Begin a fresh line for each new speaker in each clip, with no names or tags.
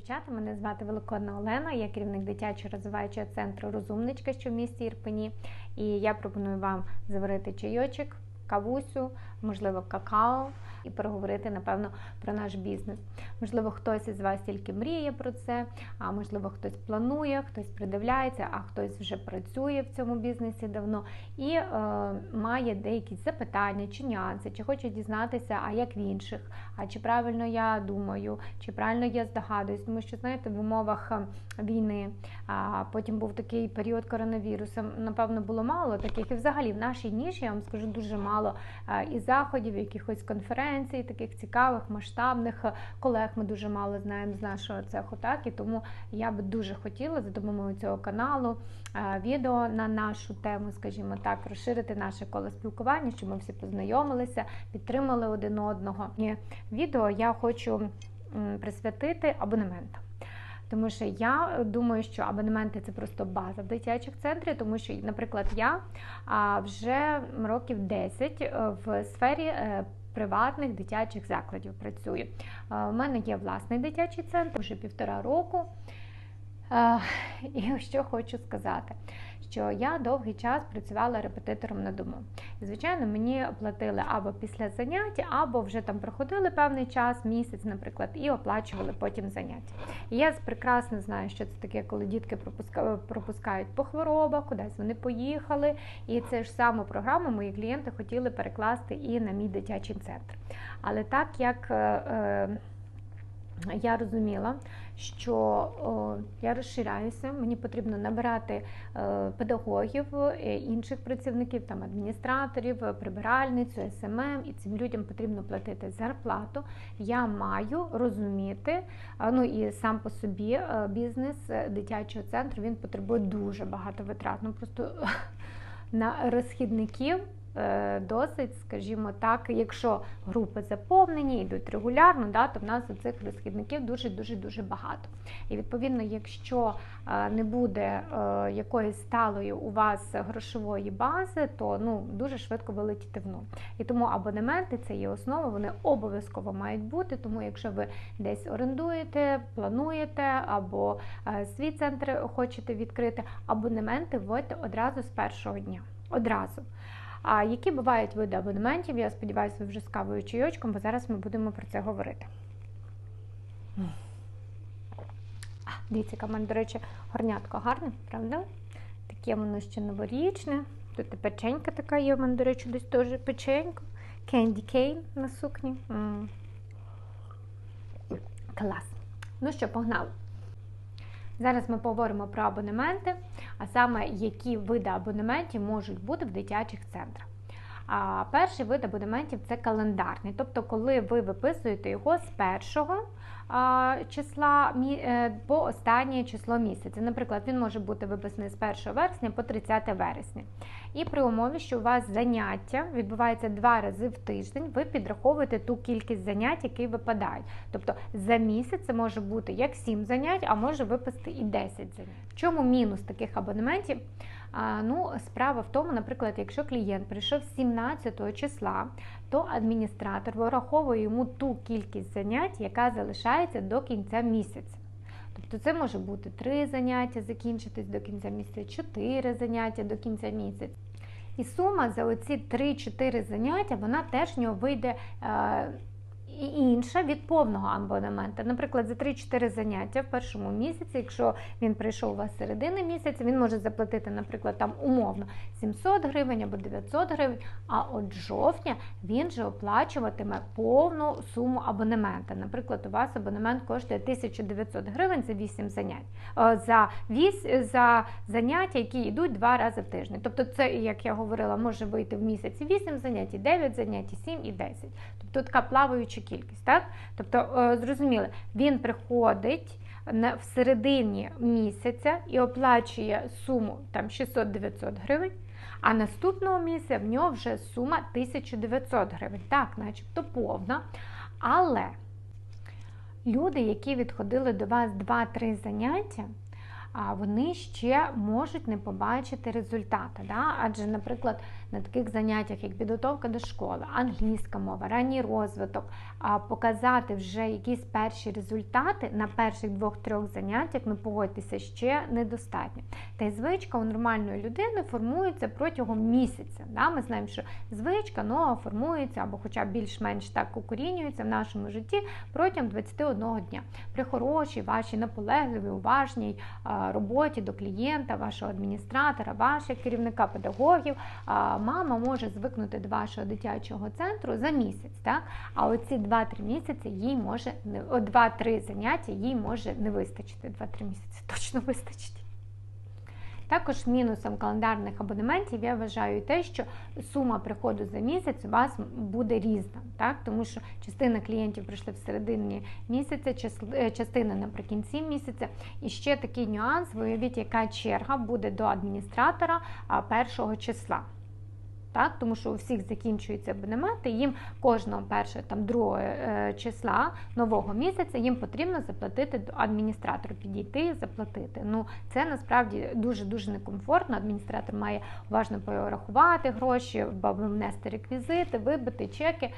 дівчата. Мене звати Великодна Олена, я керівник дитячого розвиваючого центру Розумничка, що в місті Ірпені. І я пропоную вам заварити чайочок, кавусю, можливо, какао і переговорити, напевно, про наш бізнес. Можливо, хтось із вас тільки мріє про це, а можливо, хтось планує, хтось придивляється, а хтось вже працює в цьому бізнесі давно і е, має деякі запитання чи нюанси, чи хоче дізнатися, а як в інших, а чи правильно я думаю, чи правильно я здогадуюсь, тому що знаєте, в умовах е, війни, а потім був такий період коронавірусу. Напевно, було мало таких, і взагалі в нашій ніші я вам скажу дуже мало е, і заходів, якихось конференцій, таких цікавих, масштабних колег. Ми дуже мало знаємо з нашого цеху, так і тому я би дуже хотіла за допомогою цього каналу е, відео на нашу тему, скажімо так, розширити наше коло спілкування, щоб ми всі познайомилися, підтримали один одного. І відео я хочу присвятити абонементам. Тому що я думаю, що абонементи це просто база в дитячих центрів, тому що, наприклад, я вже років 10 е, в сфері е, приватних дитячих закладів працюю. У мене є власний дитячий центр вже півтора року. І що хочу сказати, що я довгий час працювала репетитором на дому. І, звичайно, мені платили або після занять, або вже там проходили певний час, місяць, наприклад, і оплачували потім заняття. І я прекрасно знаю, що це таке, коли дітки пропускають по хворобах, кудись вони поїхали. І це ж саму програму мої клієнти хотіли перекласти і на мій дитячий центр. Але так як е, е, я розуміла, що о, я розширяюся, мені потрібно набирати е, педагогів, е, інших працівників, там адміністраторів, прибиральницю, СММ, і цим людям потрібно платити зарплату. Я маю розуміти, ну і сам по собі е, бізнес дитячого центру він потребує дуже багато витрат. Ну просто на розхідників. Е, досить, скажімо так, якщо групи заповнені, йдуть регулярно, да, то в нас цих розхідників дуже-дуже дуже багато. І відповідно, якщо е, не буде е, якоїсь сталої у вас грошової бази, то ну, дуже швидко вилетіти в нуль. І тому абонементи це є основа, вони обов'язково мають бути. Тому, якщо ви десь орендуєте, плануєте або свій центр хочете відкрити, абонементи вводьте одразу з першого дня. Одразу. А які бувають види абонементів? Я сподіваюся, ви вже з кавою чайочком, бо зараз ми будемо про це говорити. Дивіться, яка в мене, до речі, горнятко гарне, правда? Таке воно ще новорічне. Тут і печенька така є, в мене, до речі, десь теж печенька. Кенді Кейн на сукні. М -м. Клас. Ну що, погнали. Зараз ми поговоримо про абонементи, а саме які види абонементів можуть бути в дитячих центрах. А Перший вид абонементів це календарний, тобто, коли ви виписуєте його з першого числа е, по останнє число місяця. Наприклад, він може бути виписаний з 1 вересня по 30 вересня. І при умові, що у вас заняття відбувається два рази в тиждень, ви підраховуєте ту кількість занять, які випадають. Тобто за місяць це може бути як 7 занять, а може випасти і 10 занять. В чому мінус таких абонементів? А, ну, Справа в тому, наприклад, якщо клієнт прийшов 17 числа, то адміністратор вираховує йому ту кількість занять, яка залишається до кінця місяця. Тобто це може бути 3 заняття закінчитись до кінця місяця, 4 заняття до кінця місяця. І сума за оці 3-4 заняття, вона теж в нього вийде. Е, і інша від повного абонемента. Наприклад, за 3-4 заняття в першому місяці, якщо він прийшов у вас середини місяця, він може заплатити, наприклад, там умовно 700 гривень або 900 гривень. А от жовтня він же оплачуватиме повну суму абонемента. Наприклад, у вас абонемент коштує 1900 гривень за 8 занять. За 8, за заняття, які йдуть два рази в тиждень. Тобто, це, як я говорила, може вийти в місяці 8 занять, 9 занять, 7 і 10. Тобто така плаваюча кількість. Так? Тобто, е, зрозуміло, він приходить в середині місяця і оплачує суму там 600-900 гривень, а наступного місяця в нього вже сума 1900 гривень. Так, начебто повна. Але люди, які відходили до вас 2-3 заняття, вони ще можуть не побачити результати. Да? Адже, наприклад, на таких заняттях, як підготовка до школи, англійська мова, ранній розвиток, показати вже якісь перші результати на перших двох-трьох заняттях, ну погодьтеся, ще недостатньо. Та й звичка у нормальної людини формується протягом місяця. Да? Ми знаємо, що звичка нова формується або хоча б більш-менш так укорінюється в нашому житті протягом 21 дня. При хорошій, вашій наполегливій, уважній роботі до клієнта, вашого адміністратора, вашого керівника педагогів, мама може звикнути до вашого дитячого центру за місяць. Так? А оці 2-3 місяці їй може 2-3 заняття їй може не вистачити. 2-3 місяці точно вистачить. Також мінусом календарних абонементів я вважаю те, що сума приходу за місяць у вас буде різна, так? тому що частина клієнтів прийшли в середині місяця, е, частина наприкінці місяця. І ще такий нюанс: виявіть, яка черга буде до адміністратора першого числа так? Тому що у всіх закінчуються абонементи, їм кожного першого там другого е, числа нового місяця їм потрібно заплатити до адміністратора, підійти і заплатити. Ну це насправді дуже дуже некомфортно. Адміністратор має уважно порахувати гроші, внести реквізити, вибити чеки,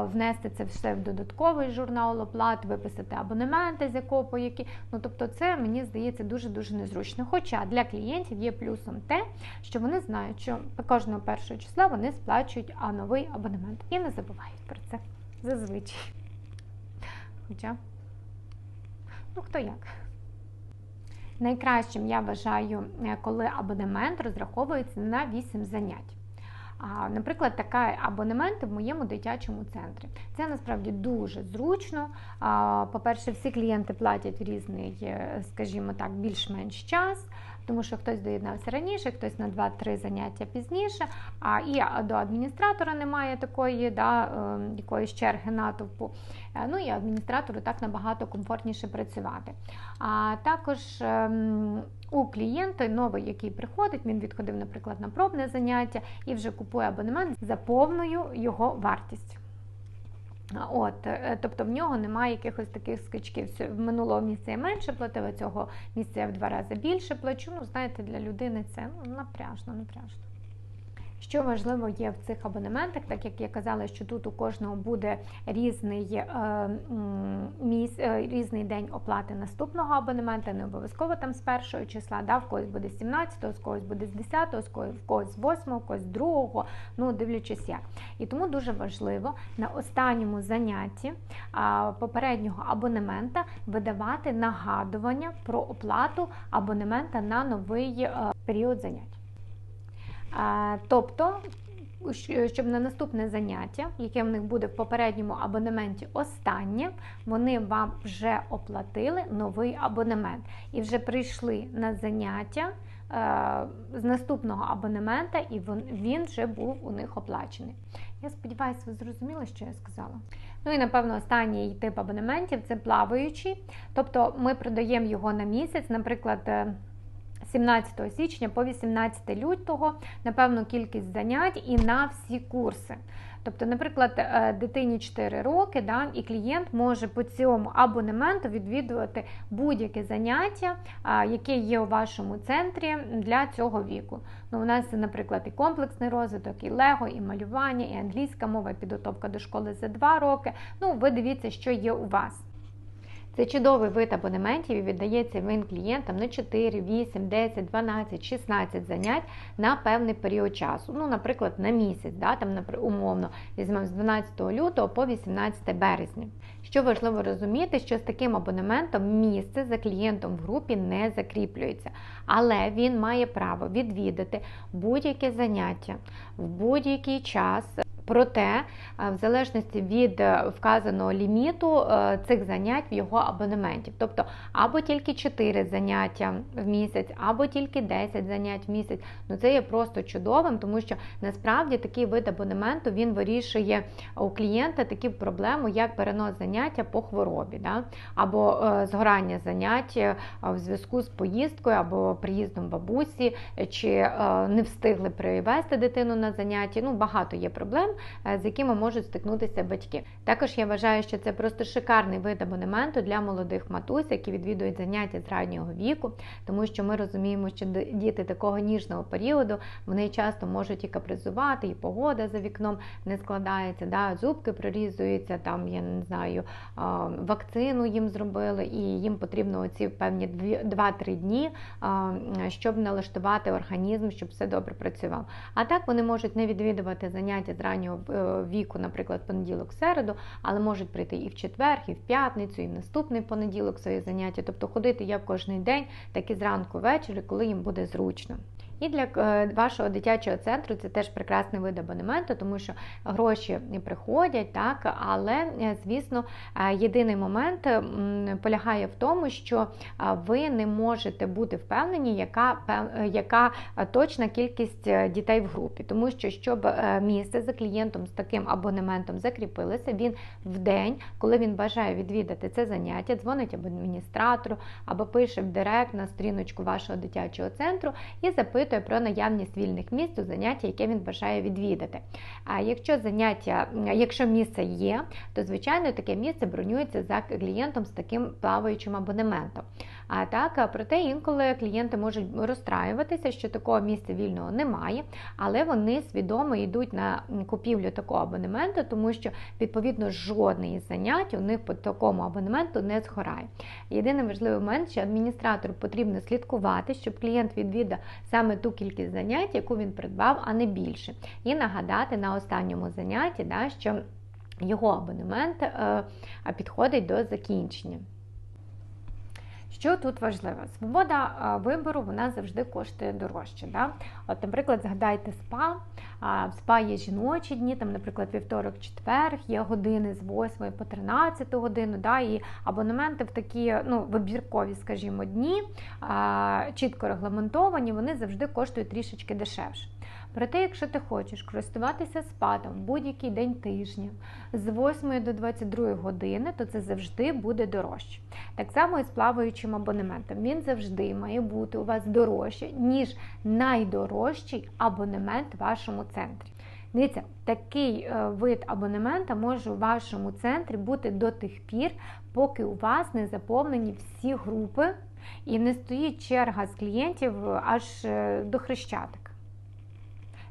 внести це все в додатковий журнал оплат, виписати абонементи, з якого по які. Ну тобто, це мені здається дуже дуже незручно. Хоча для клієнтів є плюсом те, що вони знають, що кожного першого числа вони сплачують новий абонемент і не забувають про це зазвичай. Хоча, ну хто як. Найкращим я вважаю, е, коли абонемент розраховується на 8 занять. Наприклад, такий абонемент в моєму дитячому центрі. Це насправді дуже зручно. По-перше, всі клієнти платять в різний, е, скажімо так, більш-менш час тому що хтось доєднався раніше, хтось на 2-3 заняття пізніше, а і до адміністратора немає такої да, ем, якоїсь черги натовпу. Е, ну і адміністратору так набагато комфортніше працювати. А також ем, у клієнта новий, який приходить, він відходив, наприклад, на пробне заняття і вже купує абонемент за повною його вартістю. От, е, Тобто в нього немає якихось таких скачків. В минулого місця я менше платила, цього місця я в два рази більше плачу. Ну, знаєте, для людини це ну, напряжно, напряжно. Що важливо є в цих абонементах, так як я казала, що тут у кожного буде різний е, міс, е, різний день оплати наступного абонемента, не обов'язково там з першого числа, да, в когось буде з 17-го, з когось буде з 10-го, з когось з 8-го, когось з 2-го, ну дивлячись як. І тому дуже важливо на останньому занятті попереднього абонемента видавати нагадування про оплату абонемента на новий е, період занять. Тобто, щоб на наступне заняття, яке в них буде в попередньому абонементі останнє, вони вам вже оплатили новий абонемент і вже прийшли на заняття з наступного абонемента, і він вже був у них оплачений. Я сподіваюся, ви зрозуміли, що я сказала. Ну і напевно останній тип абонементів це плаваючий. Тобто ми продаємо його на місяць, наприклад. Е, 17 січня по 18 лютого на певну кількість занять і на всі курси. Тобто, наприклад, е, дитині 4 роки, да, і клієнт може по цьому абонементу відвідувати будь-яке заняття, яке є у вашому центрі для цього віку. Ну, У нас наприклад, і комплексний розвиток, і лего, і малювання, і англійська мова, і підготовка до школи за 2 роки. Ну, ви дивіться, що є у вас. Це чудовий вид абонементів і віддається він клієнтам на 4, 8, 10, 12, 16 занять на певний період часу. Ну, наприклад, на місяць, да, там, умовно, візьмемо з 12 лютого по 18 березня. Що важливо розуміти, що з таким абонементом місце за клієнтом в групі не закріплюється, але він має право відвідати будь-яке заняття в будь-який час. Проте, е, в залежності від е, вказаного ліміту е, цих занять в його абонементі. Тобто або тільки 4 заняття в місяць, або тільки 10 занять в місяць. Ну це є просто чудовим, тому що насправді такий вид абонементу він вирішує у клієнта таку проблему, як перенос заняття по хворобі, да? або згорання занять в зв'язку з поїздкою, або приїздом бабусі, чи не встигли привезти дитину на заняття. Ну, багато є проблем. З якими можуть стикнутися батьки. Також я вважаю, що це просто шикарний вид абонементу для молодих матусь, які відвідують заняття з раннього віку, тому що ми розуміємо, що діти такого ніжного періоду вони часто можуть і капризувати, і погода за вікном не складається, да, зубки прорізуються, там я не знаю, вакцину їм зробили, і їм потрібно оці певні 2-3 дні, щоб налаштувати організм, щоб все добре працював. А так вони можуть не відвідувати заняття з раннього е, віку, наприклад, понеділок, середу, але можуть прийти і в четвер, і в п'ятницю, і в наступний понеділок свої заняття, тобто ходити як кожен день, так і зранку ввечері, коли їм буде зручно. І для е, вашого дитячого центру це теж прекрасний вид абонементу, тому що гроші приходять, так, але, е, звісно, е, єдиний момент полягає в тому, що ви не можете бути впевнені, яка яка точна кількість дітей в групі. Тому що, щоб місце за клієнтом з таким абонементом закріпилося, він в день, коли він бажає відвідати це заняття, дзвонить або адміністратору, або пише в директ на сторіночку вашого дитячого центру і запитує запитує про наявність вільних місць у заняття, яке він бажає відвідати. А якщо заняття, якщо місце є, то звичайно таке місце бронюється за клієнтом з таким плаваючим абонементом. А так, проте інколи клієнти можуть розстраюватися, що такого місця вільного немає, але вони свідомо йдуть на купівлю такого абонементу, тому що відповідно жодне із занять у них по такому абонементу не згорає. Єдиний важливий момент, що адміністратору потрібно слідкувати, щоб клієнт відвідав саме ту кількість занять, яку він придбав, а не більше. І нагадати на останньому занятті, да, що його абонемент е, підходить до закінчення. Що тут важливо? Свобода вибору вона завжди коштує дорожче. Да? От, Наприклад, згадайте спа. В спа є жіночі дні, там, наприклад, вівторок-четвер, є години з 8 по 13 годину, да? і абонементи в такі ну, вибіркові, скажімо, дні, чітко регламентовані, вони завжди коштують трішечки дешевше. Проте, якщо ти хочеш користуватися спадом будь-який день тижня з 8 до 22 години, то це завжди буде дорожче. Так само і з плаваючим абонементом. Він завжди має бути у вас дорожче, ніж найдорожчий абонемент в вашому центрі. Дивіться, такий е, вид абонемента може у вашому центрі бути до тих пір, поки у вас не заповнені всі групи і не стоїть черга з клієнтів аж е, до хрещатика.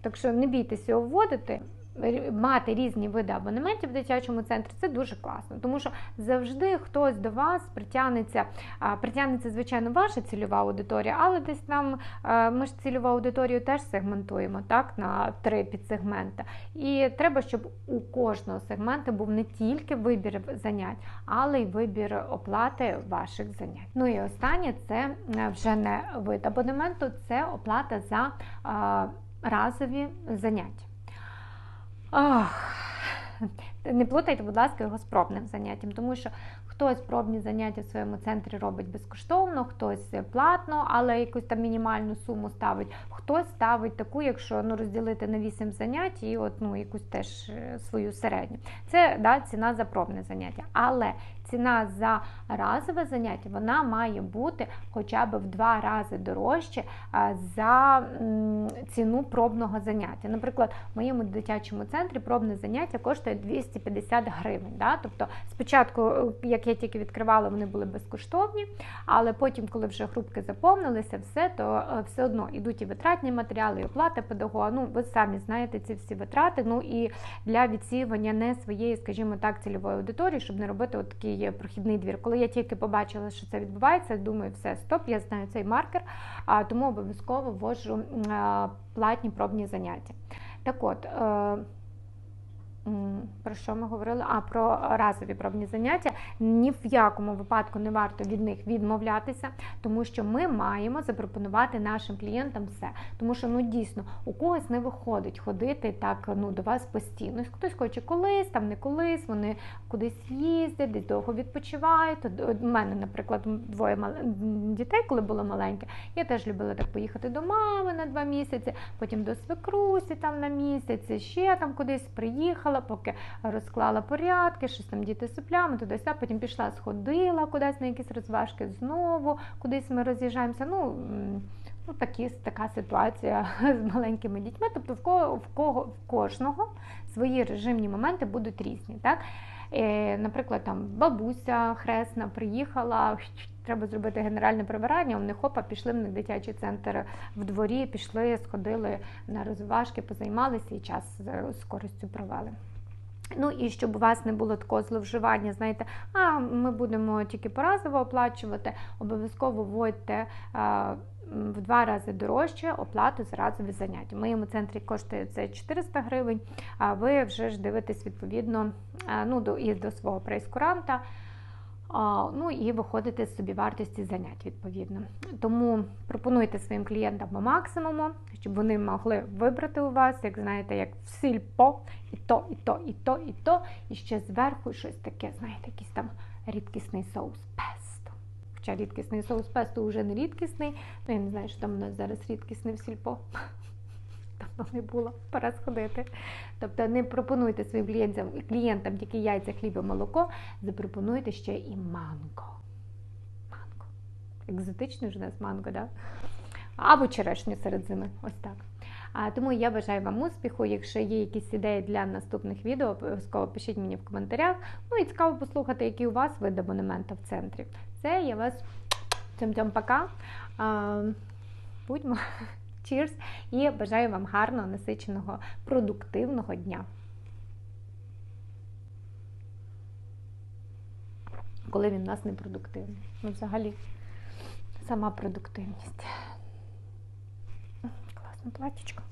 Так що не бійтеся вводити мати різні види абонементів в дитячому центрі це дуже класно, тому що завжди хтось до вас притягнеться, притягнеться, звичайно, ваша цільова аудиторія, але десь там ми ж цільову аудиторію теж сегментуємо так, на три підсегмента. І треба, щоб у кожного сегменту був не тільки вибір занять, але й вибір оплати ваших занять. Ну і останнє це вже не вид абонементу, це оплата за разові заняття. Ох. Не плутайте, будь ласка, його з пробним заняттям, тому що хтось пробні заняття в своєму центрі робить безкоштовно, хтось платно, але якусь там мінімальну суму ставить, хтось ставить таку, якщо ну, розділити на 8 занять і от, ну, якусь теж е, свою середню. Це да, ціна за пробне заняття. Але ціна за разове заняття вона має бути хоча б в два рази дорожче за ціну пробного заняття. Наприклад, в моєму дитячому центрі пробне заняття коштує 250 гривень. Да? Тобто, спочатку, е, як я тільки відкривала, вони були безкоштовні, але потім, коли вже групки заповнилися, все, то е, все одно йдуть і витратні матеріали, і оплата педагога. Ну, ви самі знаєте ці всі витрати. Ну і для відсіювання не своєї, скажімо так, цільової аудиторії, щоб не робити от такий є прохідний двір. Коли я тільки побачила, що це відбувається, думаю, все, стоп, я знаю цей маркер, а тому обов'язково ввожу платні пробні заняття. Так от. Е, про що ми говорили? А про разові пробні заняття. Ні в якому випадку не варто від них відмовлятися, тому що ми маємо запропонувати нашим клієнтам все. Тому що ну дійсно у когось не виходить ходити так ну до вас постійно. Хтось хоче колись, там не колись, вони кудись їздять, десь довго відпочивають. У мене, наприклад, двоє дітей, коли було маленьке, я теж любила так поїхати до мами на два місяці, потім до свекрусі там на місяць, ще там кудись приїхала поки розклала порядки, щось там діти соплями, туди а потім пішла, сходила кудись на якісь розважки знову, кудись ми роз'їжджаємося. Ну, Ну, такі, така ситуація з маленькими дітьми. Тобто в кого, в кого в кожного свої режимні моменти будуть різні. Так? Е, наприклад, там бабуся хресна приїхала, треба зробити генеральне прибирання. Вони хопа, пішли в них дитячий центр в дворі, пішли, сходили на розважки, позаймалися і час з користю провели. Ну і щоб у вас не було такого зловживання, знаєте, а ми будемо тільки поразово оплачувати, обов'язково вводьте а, в два рази дорожче оплату за разові заняття. В моєму центрі коштує це 400 гривень, а ви вже ж дивитесь відповідно а, ну, до, і до свого прейскуранта. Ну і виходите з собівартості занять відповідно. Тому пропонуйте своїм клієнтам по максимуму, щоб вони могли вибрати у вас, як знаєте, як в сільпо, і то, і то, і то, і то, і ще зверху щось таке, знаєте, якийсь там рідкісний соус песто. Хоча рідкісний соус песто вже не рідкісний, ну я не знаю, що там у нас зараз рідкісний в сільпо. Давно не було, пора сходити. Тобто не пропонуйте своїм клієнтам, клієнтам тільки яйця, хліб і молоко, запропонуйте ще і манго. Манго. Екзотичний ж у нас манго, да? Або черешню серед зими. Ось так. А, тому я бажаю вам успіху. Якщо є якісь ідеї для наступних відео, обов'язково пишіть мені в коментарях. Ну і цікаво послухати, який у вас вид абонемента в центрі. Це я вас цьом-цьом пока. А, будьмо. Cheers! І бажаю вам гарного, насиченого, продуктивного дня. Коли він у нас не продуктивний. Ну, взагалі, сама продуктивність. Класне платічко.